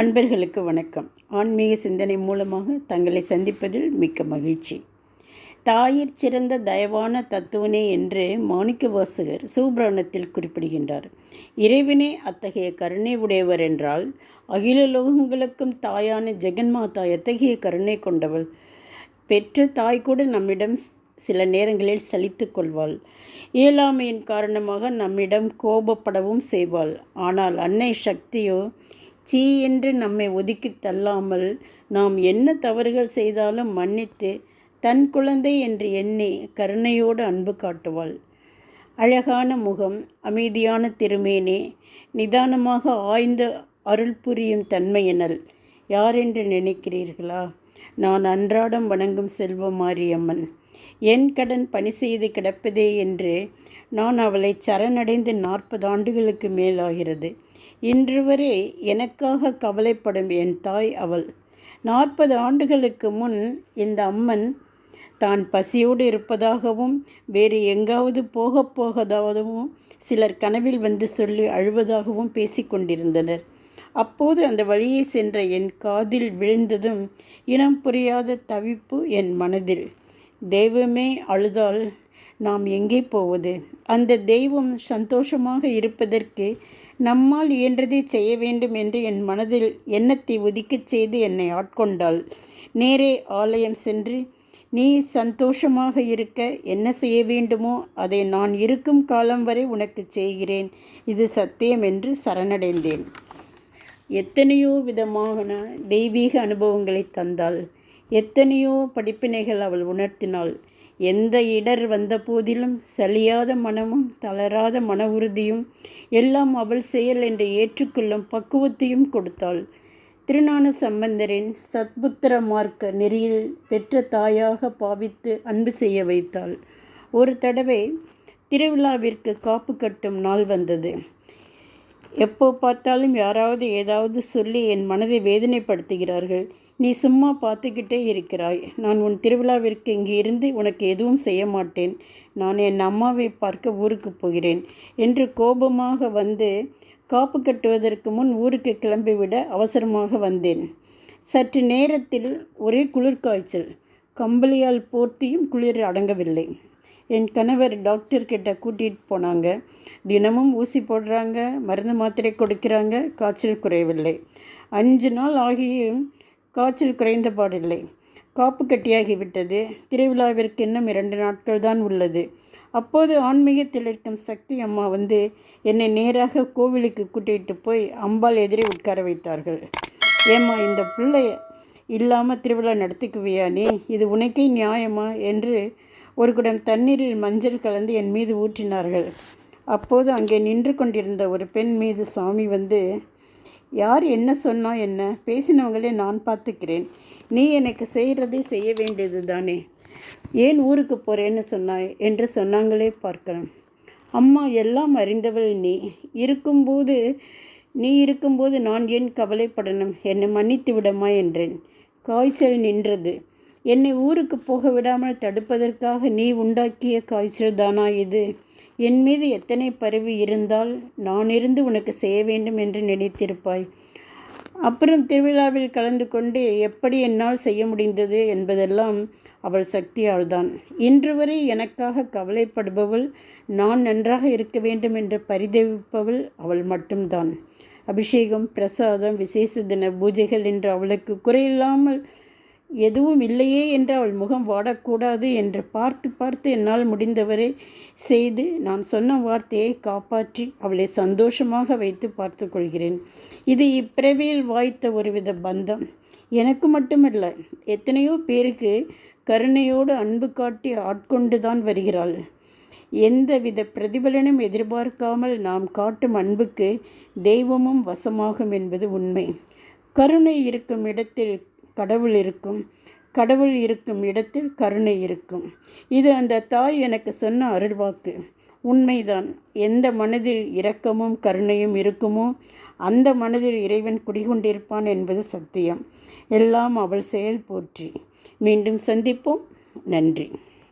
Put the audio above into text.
அன்பர்களுக்கு வணக்கம். ஆன்மீக சிந்தனை மூலமாக தங்களை சந்திப்பதில் மிக்க மகிழ்ச்சி. தாயிற் சிறந்த தயவான தத்துவனே என்று மாணிக்க வாசகர் சூபிராணத்தில் குறிப்பிடுகின்றார். இறைவனே அத்தகைய கருணை உடையவர் என்றால் அகில லோகங்களுக்கும் தாயான ஜெகன்மாதா எத்தகைய கருணை கொண்டவள்? பெற்ற தாய் கூட நம்மிடம் சில நேரங்களில் சலித்து கொள்வாள். இயலாமையின் காரணமாக நம்மிடம் கோபப்படவும் செய்வாள். ஆனால் அன்னை சக்தியோ சீ என்று நம்மை ஒதுக்கி தள்ளாமல் நாம் என்ன தவறுகள் செய்தாலும் மன்னித்து தன் குழந்தை என்று எண்ணி கருணையோடு அன்பு காட்டுவாள். அழகான முகம் அமைதியான திருமேனே நிதானமாக ஆய்ந்து அருள் புரியும் தன்மையினல். யாரென்று நினைக்கிறீர்களா? நான் அன்றாடம் வணங்கும் செல்வ மாரியம்மன். என் கடன் பணி செய்து கிடப்பதே என்று நான் அவளை சரணடைந்து நாற்பது ஆண்டுகளுக்கு மேலாகிறது. இன்று வரை எனக்காக கவலைப்படும் என் தாய் அவள். நாற்பது ஆண்டுகளுக்கு முன் இந்த அம்மன் தான் பசியோடு இருப்பதாகவும் வேறு எங்காவது போகப் போகதாகவும் சிலர் கனவில் வந்து சொல்லி அழுவதாகவும் பேசிக்கொண்டிருந்தனர் அப்போது அந்த வழியே சென்ற என் காதில் விழுந்ததும் இனம் புரியாத தவிப்பு என் மனதில். தெய்வமே அழுதால் நாம் எங்கே போவது? அந்த தெய்வம் சந்தோஷமாக இருப்பதற்கு நம்மால் இயன்றதை செய்ய வேண்டும் என்று என் மனதில் எண்ணத்தை ஒதுக்கச் செய்து என்னை ஆட்கொண்டாள். நேரே ஆலயம் சென்று நீ சந்தோஷமாக இருக்க என்ன செய்ய வேண்டுமோ அதை நான் இருக்கும் காலம் வரை உனக்கு செய்கிறேன். இது சத்தியம் என்று சரணடைந்தேன். எத்தனையோ விதமான தெய்வீக அனுபவங்களை தந்தாள். எத்தனையோ படிப்பினைகள் அவள் உணர்த்தினாள். எந்த இடர் வந்த போதிலும் சலியாத மனமும் தளராத மன உறுதியும் எல்லாம் அவள் செயல் என்று ஏற்றுக்கொள்ளும் பக்குவத்தையும் கொடுத்தாள். திருநான சம்பந்தரின் சத்புத்திர மார்க்க நெறியில் பெற்ற தாயாக பாவித்து அன்பு செய்ய வைத்தாள். ஒரு தடவை திருவிழாவிற்கு காப்பு கட்டும் நாள் வந்தது. எப்போ பார்த்தாலும் யாராவது ஏதாவது சொல்லி என் மனதை வேதனைப்படுத்துகிறார்கள். நீ சும்மா பார்த்துக்கிட்டே இருக்கிறாய். நான் உன் திருவிழாவிற்கு இங்கே இருந்து உனக்கு எதுவும் செய்ய மாட்டேன். நான் என் அம்மாவை பார்க்க ஊருக்கு போகிறேன். என்று கோபமாக வந்து காப்பு கட்டுவதற்கு முன் ஊருக்கு கிளம்பிவிட அவசரமாக வந்தேன். சற்று நேரத்தில் ஒரே குளிர்காய்ச்சல். கம்பளியால் போர்த்தியும் குளிர் அடங்கவில்லை. என் கணவர் டாக்டர்கிட்ட கூட்டிகிட்டு போனாங்க. தினமும் ஊசி போடுறாங்க மருந்து மாத்திரை கொடுக்குறாங்க காய்ச்சல் குறையவில்லை. அஞ்சு நாள் ஆகியும் காய்ச்சல் குறைந்தபாடில்லை காப்பு கட்டியாகிவிட்டது. திருவிழாவிற்கு இன்னும் இரண்டு நாட்கள் தான் உள்ளது. அப்போது ஆன்மீகத்தில் இருக்கும் சக்தி அம்மா வந்து என்னை நேராக கோவிலுக்கு கூட்டிகிட்டு போய் அம்பாள் எதிரே உட்கார வைத்தார்கள். ஏம்மா இந்த பிள்ளை இல்லாமல் திருவிழா நடத்திக்குவியா நீ? இது உனக்கே நியாயமா? என்று ஒரு குடம் தண்ணீரில் மஞ்சள் கலந்து என் மீது ஊற்றினார்கள். அப்போது அங்கே நின்று கொண்டிருந்த ஒரு பெண் மீது சாமி வந்து யார் என்ன சொன்னோ என்ன? பேசினவங்களே நான் பார்த்துக்கிறேன். நீ எனக்கு செய்கிறதே செய்ய வேண்டியது தானே ஏன் ஊருக்கு போகிறேன்னு சொன்னாய் என்று சொன்னாங்களே பார்க்கலாம். அம்மா எல்லாம் அறிந்தவள் நீ. இருக்கும்போது நீ இருக்கும்போது நான் ஏன் கவலைப்படணும்? என்னை மன்னித்து விடமா என்றேன். காய்ச்சல் நின்றது. என்னை ஊருக்கு போக விடாமல் தடுப்பதற்காக நீ உண்டாக்கிய காய்ச்சல் தானா இது? என் மீது எத்தனை பரிவு இருந்தால் நான் இருந்து உனக்கு செய்ய வேண்டும் என்று நினைத்திருப்பாய். அப்புறம் திருவிழாவில் கலந்து கொண்டு எப்படி என்னால் செய்ய முடிந்தது என்பதெல்லாம் அவள் சக்தியால் தான் இன்று வரை எனக்காக கவலைப்படுபவள் நான் நன்றாக இருக்க வேண்டும் என்று பரிதவிப்பவள் அவள் மட்டும்தான். அபிஷேகம் பிரசாதம் விசேஷ தின பூஜைகள் என்று அவளுக்கு குறையில்லாமல் எதுவும் இல்லையே என்று அவள் முகம் வாடக்கூடாது என்று பார்த்து பார்த்து என்னால் முடிந்தவரை செய்து நான் சொன்ன வார்த்தையை காப்பாற்றி அவளை சந்தோஷமாக வைத்து பார்த்து கொள்கிறேன். இது இப்பிறவியில் வாய்த்த ஒருவித பந்தம். எனக்கு மட்டுமல்ல எத்தனையோ பேருக்கு கருணையோடு அன்பு காட்டி ஆட்கொண்டு தான் வருகிறாள். எந்த வித பிரதிபலனும் எதிர்பார்க்காமல் நாம் காட்டும் அன்புக்கு தெய்வமும் வசமாகும் என்பது உண்மை. கருணை இருக்கும் இடத்தில் கடவுள் இருக்கும். கடவுள் இருக்கும் இடத்தில் கருணை இருக்கும். இது அந்த தாய் எனக்கு சொன்ன அருள்வாக்கு. உண்மைதான். எந்த மனதில் இரக்கமும் கருணையும் இருக்குமோ அந்த மனதில் இறைவன் குடிகொண்டிருப்பான் என்பது சத்தியம். எல்லாம் அவள் செயல் போற்றி. மீண்டும் சந்திப்போம். நன்றி.